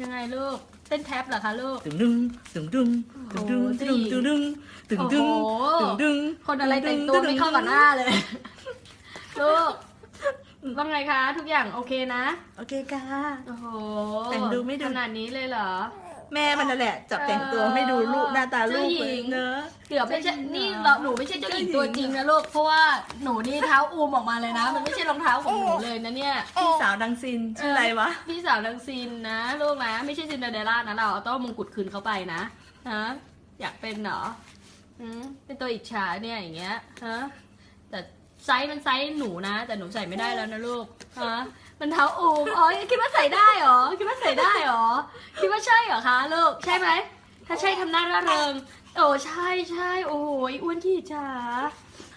ยังไงลูก เต้นแท็บเหรอคะลูก ตึงดึงตึงดึงตึงดึงตึงดึงตึงตึงดึงโอ้โหตึงดึงคนอะไรแต่งตัวไม่เข้ากับหน้าเลย ลูกว่าไงคะ ทุกอย่างโอเคนะ โอเคค่ะ โอ้โห แต่งดูไม่ดูขนาดนี้เลยเหรอ แม่มันนั่นแหละ จับแต่งตัวให้ดูลูกหน้าตาลูกเจ้าหญิงเนอะเกือบไม่ใช่เจ้าหญิงนี่เหรอเราหนูไม่ใช่เจ้าหญิงตัวจริงนะลูกเพราะว่าหนูนี่เท้าอูมออกมาเลยนะ มันไม่ใช่รองเท้าของหนูเลยนะเนี่ยพี่สาวดังซินชื่ออะไรวะพี่สาวดังซินนะลูกนะไม่ใช่ซินเดอเรลล่านะเราเอาต้อมงกุฎคืนเขาไปนะฮะอยากเป็นเหรอหืมเป็นตัวอิจฉาเนี่ยอย่างเงี้ยฮะแต่ ไซส์มันไซส์หนูนะ แต่หนูใส่ไม่ได้แล้วนะลูกฮะมันเท้าอูมอ๋อคิดว่าใส่ได้เหรอคิดว่าใส่ได้เหรอคิดว่าใช่เหรอคะลูกใช่ไหมถ้าใช่ทำหน้าร่าเริง โอ้ใช่ใช่โอ้โหอ้วนขี้จฉา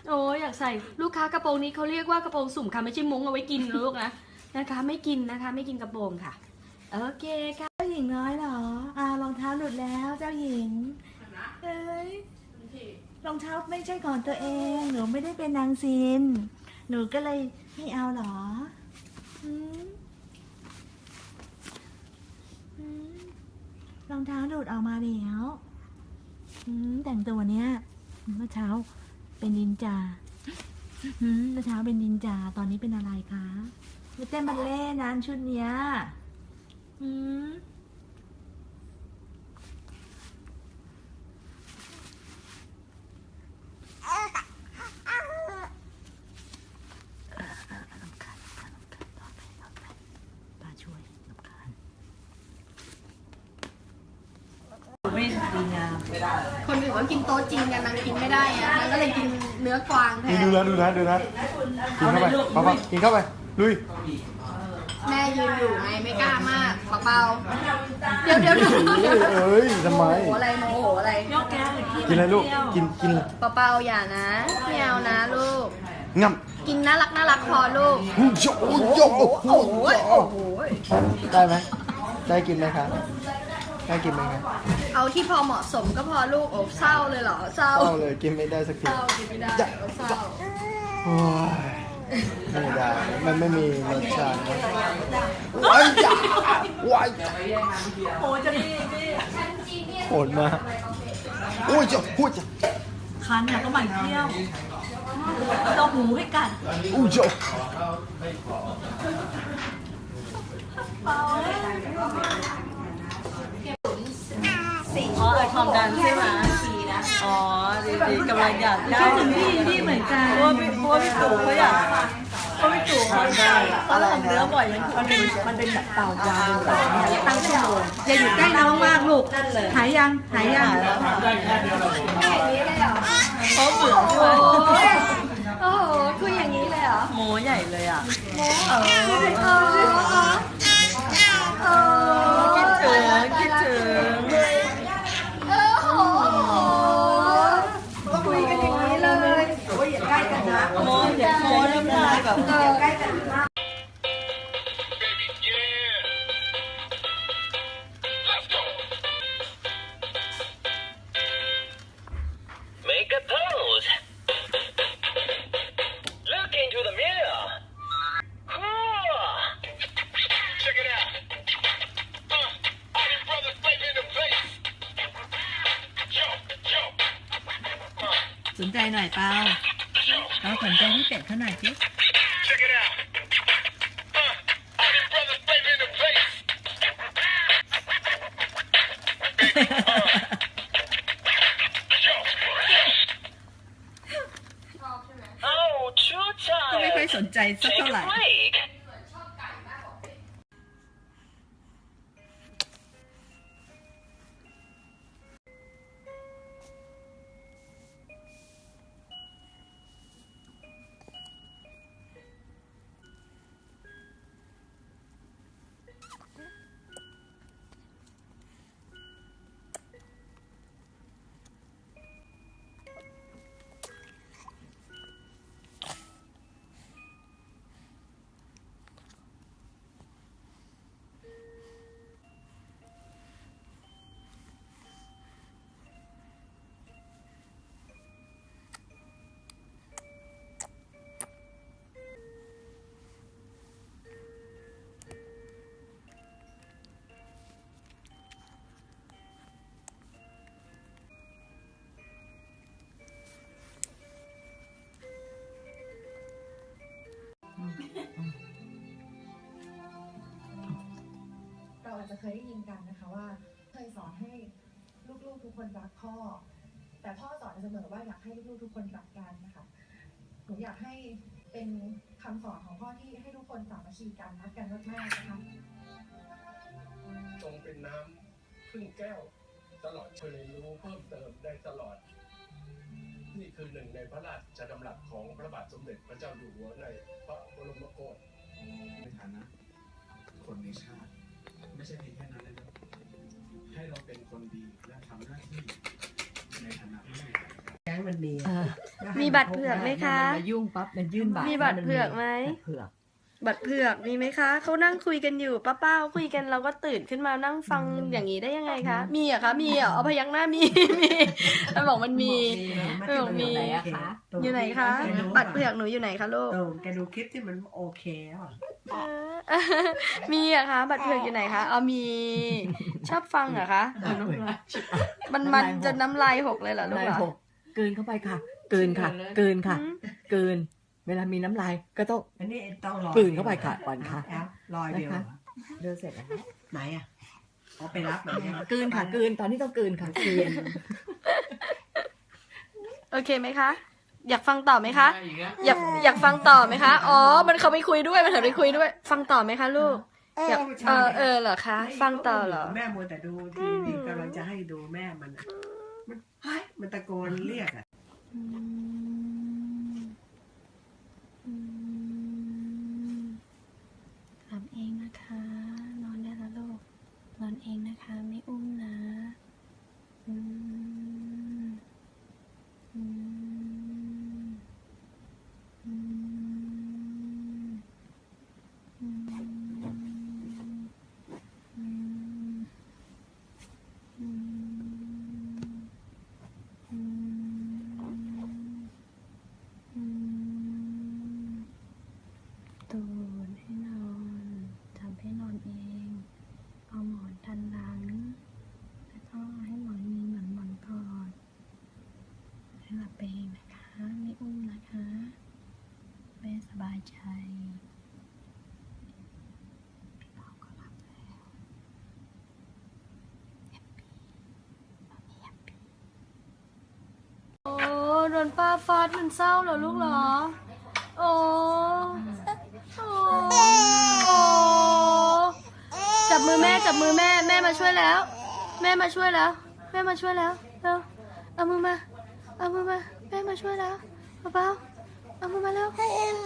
โอ้อยากใส่ลูกค้ากระโปรงนี้เขาเรียกว่ากระโปรงสุ่มค่ะไม่ใช่มุ้งเอาไว้กินลูกนะนะคะ ไม่กินนะคะ ไม่กินกระโปรงค่ะ โอเคค่ะเจ้าหญิงน้อยเหรออ่ารองเท้าหลุดแล้วเจ้าหญิงเอ้ย รองเท้าไม่ใช่ของตัวเอง หนูไม่ได้เป็นนางซิน หนูก็เลยไม่เอาเหรอรองเท้าหลุดออกมาแล้วแต่งตัวเนี้ยเมื่อเช้าเป็นนินจาเมื่อเช้าเป็นนินจา ตอนนี้เป็นอะไรคะไม่เต้นบัลเล่ต์นั้นชุดเนี้ย อืมป้าช่วยรำคาญไม่ดีงาม คนอื่นว่ากินโต๊ะจีนกันนางกินไม่ได้อะนางก็เลยกินเนื้อกวางแทนี่นดูนะดูนะดูนะกินเข้าไปป๊าป๊ากินเข้าไปลุยแม่ยืนอยู่ไงไม่กล้ามากเบาๆเดี๋ยวเดี๋ยวเดี๋ยวเอ้ยทำไมโมโหอะไรโมโหอะไรยกแก้วอีกทีกินอะไรลูกกินกินเลยเบาๆอย่านะไม่เอานะลูก งับกินน่ารักน่ารักพอลูก โยโยโอ้โหโอ้โห ได้ไหมได้กินไหมครับ ได้กินไหมครับเอาที่พอเหมาะสมก็พอลูกโอ้เศร้าเลยเหรอเศร้าเศร้าเลยกินไม่ได้สักทีเศร้ากินไม่ได้เศร้าโอ้ยไม่ได้มันไม่มีรสชาตินะว้ายจ้ะว้ายจ้ะโอ้จะนี่นี่โหดมากโอ้ยจ้ะพูดจ้ะคันเนี่ยก็หมั่นเที่ยวต้องหูให้กัดโอ้ยจ้ะอ๋อไอความดันใช่ไหมอ๋อดีดีกำลังอยากได้ถึงพี่พี่เหมือนกันเพราะว่าพี่เพราะว่าพี่ตู่เขาอยากเพราะพี่ตู่เขาได้เขาทำเนื้อบ่อยยังมันเป็นมันเป็นแบบเต่ายาวเป็นเต่าเนี่ยตั้งชั่วโมงอย่าอยู่ใกล้น้องมากลูกนั่นเลยหายยังหายยังแล้วค่ะอย่างนี้เลยเหรอเขาเบื่อด้โอ้วยยโอ้โหคุยอย่างนี้เลยเหรอโมใหญ่เลยอะโอ้เออเออเออ สนใจหน่อยเปล่าเราสนใจที่เป็ดเขาหน่อยสิ Check it out. Uh, all these brothers flavor in the face. Yo. Oh, true ก็ไม่ time. ค่อยสนใจสัก Take เท่า a ไหร่ เคยได้ยินกันนะคะว่า เคยสอนให้ลูกๆทุกคนรักพ่อ แต่พ่อสอนเสมอว่าอยากให้ลูกๆทุกคนรักกันนะคะหนูอยากให้เป็นคำสอนของพ่อที่ให้ทุกคนสามัคคีกันรักกันมากๆนะคะจงเป็นน้ำครึ่งแก้ว ตลอดช่วยเรียนรู้เพิ่มเติมได้ตลอด นี่คือหนึ่งในพระราชดำรัสของพระบาทสมเด็จพระเจ้าอยู่หัวในพระบรมโกศในฐานะคนในชาติ ไม่ใช่เพียงแค่นั้นนะครับให้เราเป็นคนดีและทำหน้าที่ในฐานะแม่แก๊งมันมีมีบัตรเผือกไหมคะ มันมายุ่งปั๊บมันยื่นบัตรมีบัตรเผือกไหม บัตรเผือก บัตรเผือกมีไหมคะเขานั่งคุยกันอยู่ป้าเป้าคุยกันเราก็ตื่นขึ้นมานั่งฟังอย่างนี้ได้ยังไงคะ มีเหรอะคะมีเหรอเอาพยักหน้ามีมีมันบอกมันมีเออมีไหนอะคะอยู่ไหนคะบัตรเผือกหนูอยู่ไหนคะลูกเออแกดูคลิปที่มันโอเคอะเออมีเหรอะคะบัตรเผือกอยู่ไหนคะเอามีชอบฟังเหรอคะมันมันจนน้ำลายหกเลยเหรอลูกลายเหรอหกกลืนเข้าไปค่ะกลืนค่ะกลืนค่ะอืมกลืนเวลามีน้ำลายก็ต้องอันนี้ต้องรอกลืนเข้าไปค่ะก่อนค่ะ แอลรอยเดียวเหรอเดินเสร็จแล้วไหนอะเอาไปรับเหมือนกันกลืนค่ะกลืนตอนนี้ต้องกลืนค่ะกลืนโอเคไหมคะ อยากฟังต่อไหมคะ อยากอยากฟังต่อไหมคะ อ๋อ มันเขาไม่คุยด้วย มันหันไปคุยด้วย ฟังต่อไหมคะลูกอยากเออเออเหรอคะ ฟังต่อเหรอ แม่มัวแต่ดูทีวีกำลังจะให้ดูแม่มันอะมันเฮ้ยมันตะโกนเรียกอะหลั family นป้าฟาดมันเศร้าเหรอลูกเหรอ โอ้โอ้โอ้จับมือแม่จับมือแม่แม่มาช่วยแล้ว แม่มาช่วยแล้ว แม่มาช่วยแล้วเร็วเอามือมาเอามือมาแม่มาช่วยแล้วเบาๆเอามือมาแล้ว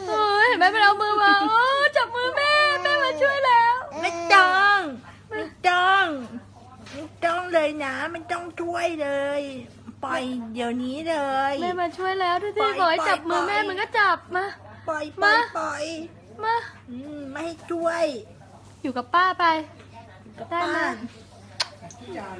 โอ้ยเห็นไหมเป็นเอามือมาโอ้จับมือแม่แม่มาช่วยแล้ว ไม่ต้องไม่ต้องไม่ต้องเลยนะไม่ต้องช่วยเลย ปล่อยเดี๋ยวนี้เลย แม่มาช่วยแล้วดูสิปล่อยบอกให้จับปล่มือยอแม่ปล่อยมันก็จับมา ปล่อยปล่อยมา ปล่อยมา อืมไม่ให้ช่วยอยู่กับป้าไปได้ไหม ป้าจะเอา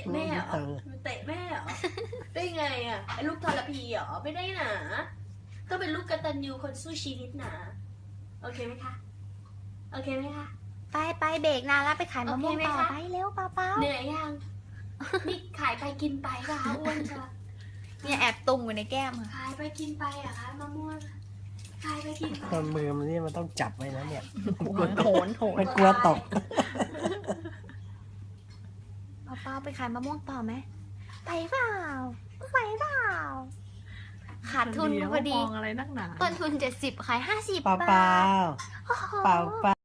ะแม่เหรอเตะแม่เหรอ ได้ไงอะไอ้ลูกทรพีเหรอ ไม่ได้หนาก็เป็นลูกกตัญญูคนสู้ชีวิตหนาโอเคไหมคะ โอเคไหมคะ ไปไปเบรกนานแล้วไปขายมะม่วงโอเคไหมต่อคะไปเร็วเปล่าเหนื่อยยังนี่ขายไปกินไปป่ะคะอ้วนจ้ะๆเนี่ยแอบตุ่มอยู่ในแก้มอะขายไปกินไปเหรอะคะมะม่วงขายไปกินไปตอนมือมันนี่มันต้องจับไว้นะเนี่ย โหนโหนมันกลัวตกเปล่าๆ ไปขายมะม่วงต่อไหมไปเปล่าไปเปล่าขาดทุนเดี๋ยวพอดี มองอะไรนักหนา ต้นทุนเจ็ดสิบขายห้าสิบเปล่าบาเปล่าท เปล่าเปล่า